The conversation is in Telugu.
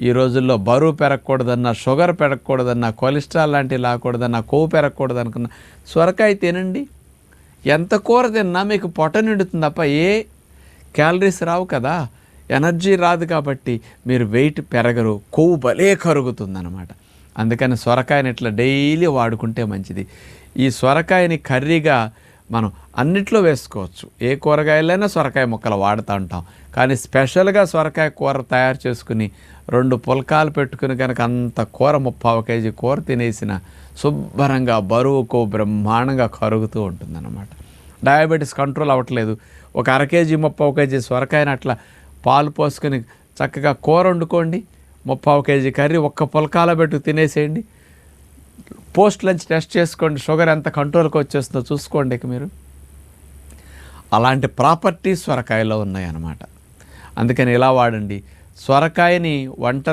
ఈ రోజుల్లో బరువు పెరగకూడదన్నా షుగర్ పెరగకూడదన్నా కొలెస్ట్రాల్ లాంటివి రాకూడదన్నా కొవ్వు పెరగకూడదు అనుకున్న సొరకాయ తినండి. ఎంత కూర తిన్నా మీకు పొట్ట నిండుతుంది తప్ప ఏ క్యాలరీస్ రావు కదా. ఎనర్జీ రాదు కాబట్టి మీరు వెయిట్ పెరగరు కొవ్వు భలే కరుగుతుందన్నమాట. అందుకని సొరకాయని ఇట్లా డైలీ వాడుకుంటే మంచిది. ఈ సొరకాయని కర్రీగా మనం అన్నిట్లో వేసుకోవచ్చు. ఏ కూరగాయలైనా సొరకాయ ముక్కలు వాడుతూ ఉంటాం. కానీ స్పెషల్గా సొరకాయ కూర తయారు చేసుకుని రెండు పుల్కాలు పెట్టుకుని కనుక అంత కూర ముప్పావు కేజీ కూర తినేసిన శుభ్రంగా బరువుకు బ్రహ్మాండంగా కరుగుతూ ఉంటుందన్నమాట. డయాబెటీస్ కంట్రోల్ అవ్వట్లేదు. ఒక అర కేజీ ముప్పావు కేజీ సొరకాయని అట్లా పాలు పోసుకొని చక్కగా కూర వండుకోండి. ముప్పావు కేజీ కర్రీ ఒక్క పుల్కాల పెట్టు తినేసేయండి. పోస్ట్ లంచ్ టెస్ట్ చేసుకోండి షుగర్ ఎంత కంట్రోల్కి వచ్చేస్తుందో చూసుకోండి ఇక మీరు. అలాంటి ప్రాపర్టీ సొరకాయలో ఉన్నాయన్నమాట. అందుకని ఇలా వాడండి? సొరకాయని వంట